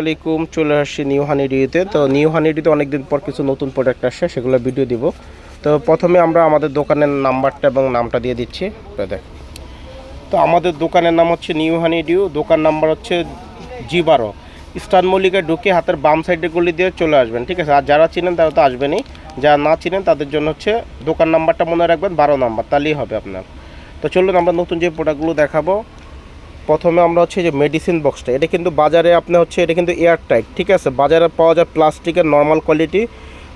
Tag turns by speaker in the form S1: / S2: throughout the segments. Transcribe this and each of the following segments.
S1: আলাইকুম চলে আসছি নিউ হানিডিতে তো নিউ হানিডিতে অনেকদিন পর কিছু নতুন প্রোডাক্ট আসছে, সেগুলো ভিডিও দিব। তো প্রথমে আমরা আমাদের দোকানের নাম্বারটা এবং নামটা দিয়ে দিচ্ছি। তো আমাদের দোকানের নাম হচ্ছে নিউ হানিডিউ দোকান নাম্বার হচ্ছে জি বারো স্টার মল্লিকা ঢুকে হাতের বাম সাইডে গলি দিয়ে চলে আসবেন, ঠিক আছে? আর যারা চিনেন তারা তো আসবেনই। যারা না চিনেন, তাদের জন্য হচ্ছে দোকান নাম্বারটা মনে রাখবেন, বারো নাম্বার তাহলেই হবে আপনার। তো চলুন আমরা নতুন যে প্রোডাক্টগুলো দেখাবো প্রথমে আমরা হচ্ছে যে মেডিসিন বক্সটা এটা কিন্তু বাজারে আপনি হচ্ছে, এটা কিন্তু এয়ার টাইট ঠিক আছে? বাজারে পাওয়া যায় প্লাস্টিকের নর্মাল কোয়ালিটি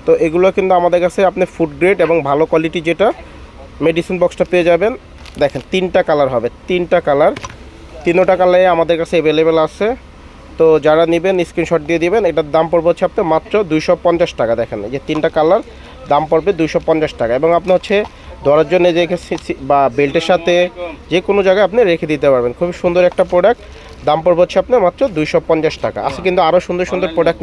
S1: তো এগুলো কিন্তু আমাদের কাছে আপনি ফুড গ্রেড এবং ভালো কোয়ালিটি যেটা মেডিসিন বক্সটা পেয়ে যাবেন। দেখেন, তিনটা কালার হবে, তিনটা কালার তিনোটা কালারে আমাদের কাছে অ্যাভেলেবেল আছে। তো যারা নেবেন স্ক্রিনশট দিয়ে দিবেন, এটার দাম পড়বে হচ্ছে আপনার মাত্র দুইশো পঞ্চাশ টাকা, দেখেন। এই যে তিনটা কালার দাম পড়বে দুইশো পঞ্চাশ টাকা। এবং আপনি হচ্ছে ধরার জন্য যে বা বেল্টের সাথে যে কোনো জায়গায় আপনি রেখে দিতে পারবেন। খুবই সুন্দর একটা প্রোডাক্ট দাম পড়বে হচ্ছে আপনার মাত্র দুইশো পঞ্চাশ টাকা। আছে কিন্তু আরও সুন্দর সুন্দর প্রোডাক্ট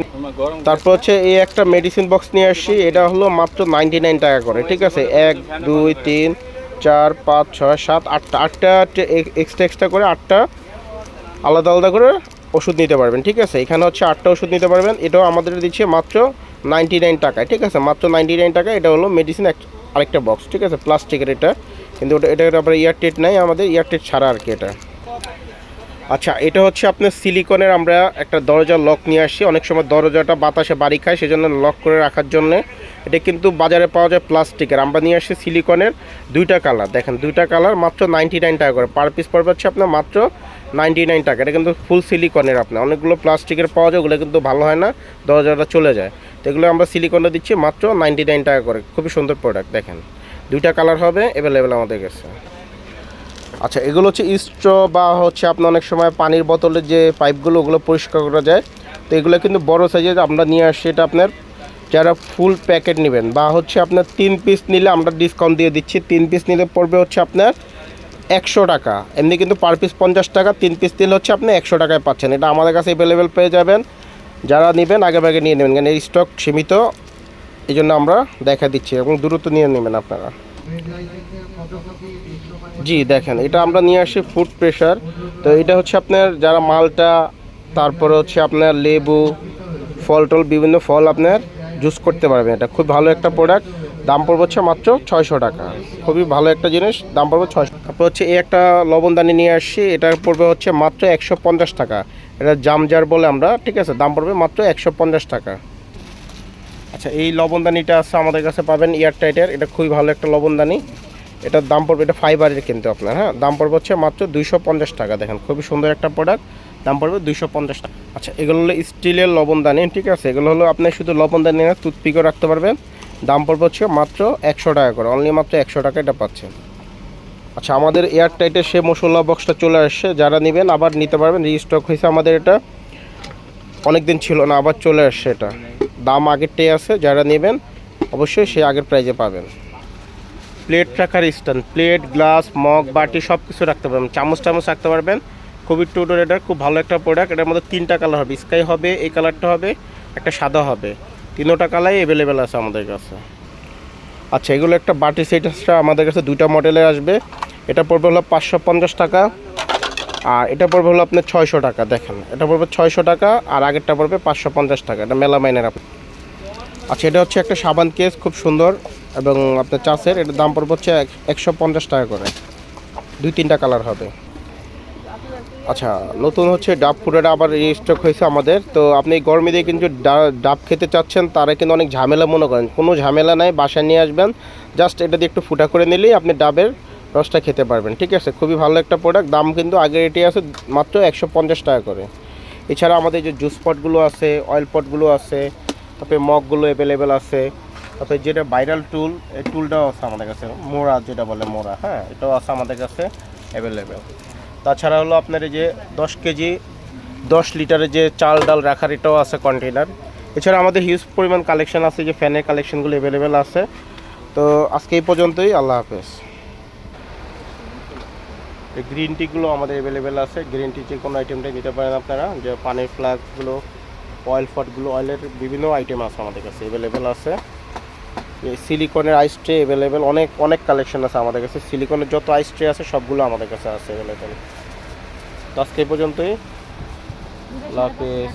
S1: তারপর হচ্ছে এই একটা মেডিসিন বক্স নিয়ে আসছি। এটা হলো মাত্র নাইনটি নাইন টাকা করে, ঠিক আছে? এক, দুই, তিন, চার, পাঁচ, ছয়, সাত, আটটা। আটটা এক্সট্রা এক্সট্রা করে আটটা আলাদা আলাদা করে ওষুধ নিতে পারবেন, ঠিক আছে? এখানে হচ্ছে আটটা ওষুধ নিতে পারবেন। এটাও আমাদের দিচ্ছে মাত্র নাইনটি নাইন টাকায়, ঠিক আছে? মাত্র নাইনটি নাইন টাকা এটা হলো মেডিসিন আরেকটা বক্স ঠিক আছে? প্লাস্টিকের এটা। কিন্তু ওটা এটা আবার ইয়ারটেট নাই, আমাদের ইয়ারটেট ছাড়া আর কি এটা। আচ্ছা এটা হচ্ছে আপনার সিলিকনের আমরা একটা দরজা লক নিয়ে আসি। অনেক সময় দরজাটা বাতাসে বাড়ি খায়, সেজন্য লক করে রাখার জন্য। এটা কিন্তু বাজারে পাওয়া যায় প্লাস্টিকের আমরা নিয়ে আসি সিলিকনের দুইটা কালার দেখেন, দুইটা কালার মাত্র নাইনটি নাইন টাকা করে। পার পিস পড়বে হচ্ছে আপনার মাত্র নাইনটি নাইন টাকা। এটা কিন্তু ফুল সিলিকনের আপনার। অনেকগুলো প্লাস্টিকের পাওয়া যায়, ওগুলো কিন্তু ভালো হয় না, দরজাটা চলে যায়। তো এগুলো আমরা সিলিকনে দিচ্ছি মাত্র নাইনটি নাইন টাকা করে। খুবই সুন্দর প্রোডাক্ট দেখেন। দুইটা কালার হবে অ্যাভেলেবেল আমাদের কাছে। আচ্ছা এগুলো হচ্ছে স্ট্র বা হচ্ছে আপনার অনেক সময় পানির বোতলের যে পাইপগুলো ওগুলো পরিষ্কার করা যায়। তো এগুলো কিন্তু বড় সাইজের আমরা নিয়ে আসছি এটা আপনার, যারা ফুল প্যাকেট নেবেন। বা হচ্ছে আপনার তিন পিস নিলে আমরা ডিসকাউন্ট দিয়ে দিচ্ছি। তিন পিস নিলে পড়বে হচ্ছে আপনার একশো টাকা। এমনি কিন্তু পার পিস পঞ্চাশ টাকা, তিন পিস নিলে হচ্ছে আপনি একশো টাকায় পাচ্ছেন। এটা আমাদের কাছে অ্যাভেলেবেল পেয়ে যাবেন। যারা নেবেন, আগে ভাগে নিয়ে নেবেন। কারণ এই স্টক সীমিত, এই জন্য আমরা দেখা দিচ্ছি। এবং দ্রুত নিয়ে নেবেন আপনারা। জি, দেখেন, এটা আমরা নিয়ে আসি ফুড প্রেশার তো এটা হচ্ছে আপনার যারা মালটা, তারপরে হচ্ছে আপনার লেবু ফল টল বিভিন্ন ফল আপনার জুস করতে পারবেন। এটা খুব ভালো একটা প্রোডাক্ট দাম পড়বে হচ্ছে মাত্র ছয়শো টাকা। খুবই ভালো একটা জিনিস, দাম পড়বে ছয়শো তারপর হচ্ছে এই একটা লবণদানি নিয়ে আসছি, এটা পড়বে হচ্ছে মাত্র একশো পঞ্চাশ টাকা। এটা জামজার বলে আমরা, ঠিক আছে, দাম পড়বে মাত্র একশো পঞ্চাশ টাকা। আচ্ছা এই লবণদানিটা আছে আমাদের কাছে পাবেন এয়ারটাইটের, এটা খুবই ভালো একটা লবণদানি এটার দাম পড়বে, এটা ফাইবারের কিন্তু আপনার হ্যাঁ দাম পড়বে হচ্ছে মাত্র দুইশো পঞ্চাশ টাকা, দেখেন, খুবই সুন্দর একটা প্রোডাক্ট দাম পড়বে দুইশো পঞ্চাশ টাকা। আচ্ছা এগুলো হলো স্টিলের লবণদানি ঠিক আছে, এগুলো হলো আপনি শুধু লবণদানি না টুথপিকও রাখতে পারবেন। দাম পড়বে হচ্ছে মাত্র একশো টাকা করে। অনলি মাত্র একশো টাকা এটা পাচ্ছেন আচ্ছা আমাদের এয়ার টাইটের সে মশলা বক্সটা চলে আসছে। যারা নেবেন আবার নিতে পারবেন। রিস্টক হয়েছে আমাদের এটা। অনেক দিন ছিল না, আবার চলে আসছে এটা। দাম আগেরটাই আছে, যারা নেবেন অবশ্যই সে আগের প্রাইজে পাবেন। প্লেট রাখার স্ট্যান্ড প্লেট গ্লাস মগ বাটি সব কিছু রাখতে পারবেন। চামচ টামচ রাখতে পারবেন। খুবই টুডোর এটা, খুব ভালো একটা প্রোডাক্ট এটার মধ্যে তিনটা কালার হবে। স্কাই হবে, এই কালারটা হবে, একটা সাদা হবে। তিনোটা কালাই অ্যাভেলেবেল আছে আমাদের কাছে। আচ্ছা এগুলো একটা বাটি সেট আমাদের কাছে দুইটা মডেলের আসবে। এটা পড়বে হলো পাঁচশো পঞ্চাশ টাকা। আর এটা পড়বে হলো আপনার ছয়শো টাকা, দেখেন। এটা পড়বে ছয়শো টাকা আর আগেরটা পড়বে পাঁচশো পঞ্চাশ টাকা। এটা মেলামাইনের আপনার আচ্ছা এটা হচ্ছে একটা সাবান কেস খুব সুন্দর। এবং আপনার চাষের, এটার দাম পড়বে হচ্ছে এক- একশো পঞ্চাশ টাকা করে। দুই তিনটা কালার হবে। আচ্ছা নতুন হচ্ছে ডাব ফুডের আবার স্টক হয়েছে আমাদের। তো আপনি গরমে দিয়ে কিন্তু ডাব খেতে চাচ্ছেন, তারা কিন্তু অনেক ঝামেলা মনে করেন। কোনো ঝামেলা নাই, বাসায় নিয়ে আসবেন। জাস্ট এটা দিয়ে একটু ফুটা করে নিলেই আপনি ডাবের রসটা খেতে পারবেন, ঠিক আছে? খুবই ভালো একটা প্রোডাক্ট দাম কিন্তু আগের এটি আছে মাত্র একশো পঞ্চাশ টাকা করে। এছাড়া আমাদের যে জুস পটগুলো আছে অয়েল পটগুলো আছে, তারপরে মগগুলো অ্যাভেলেবেল আছে, তারপরে যেটা ভাইরাল টুল এই টুলটাও আছে আমাদের কাছে মোড়া যেটা বলে মোড়া হ্যাঁ? এটাও আছে আমাদের কাছে অ্যাভেলেবেল তাছাড়া হলো আপনার এই যে দশ কেজি, দশ লিটারের যে চাল ডাল রাখার এটাও আছে কন্টেনার এছাড়া আমাদের হিউজ পরিমাণ কালেকশন আছে যে ফ্যানের কালেকশনগুলো অ্যাভেলেবেল আছে। তো আজকে এই পর্যন্তই, আল্লাহ হাফেজ। এই গ্রিন টিগুলো আমাদের অ্যাভেলেবেল আছে। গ্রিন টি যে কোনো আইটেমটাই নিতে পারেন আপনারা। যে পানির ফ্লাগগুলো অয়েল ফটগুলো অয়েলের বিভিন্ন আইটেম আছে আমাদের কাছে অ্যাভেলেবেল আছে। সিলিকনের আইস ট্রে অ্যাভেলেবেল অনেক অনেক কালেকশন আছে আমাদের কাছে। সিলিকনের যত আইস ট্রে আছে, সবগুলো আমাদের কাছে আছে অ্যাভেলেবেল তো আজকে পর্যন্তই। হাফেজ।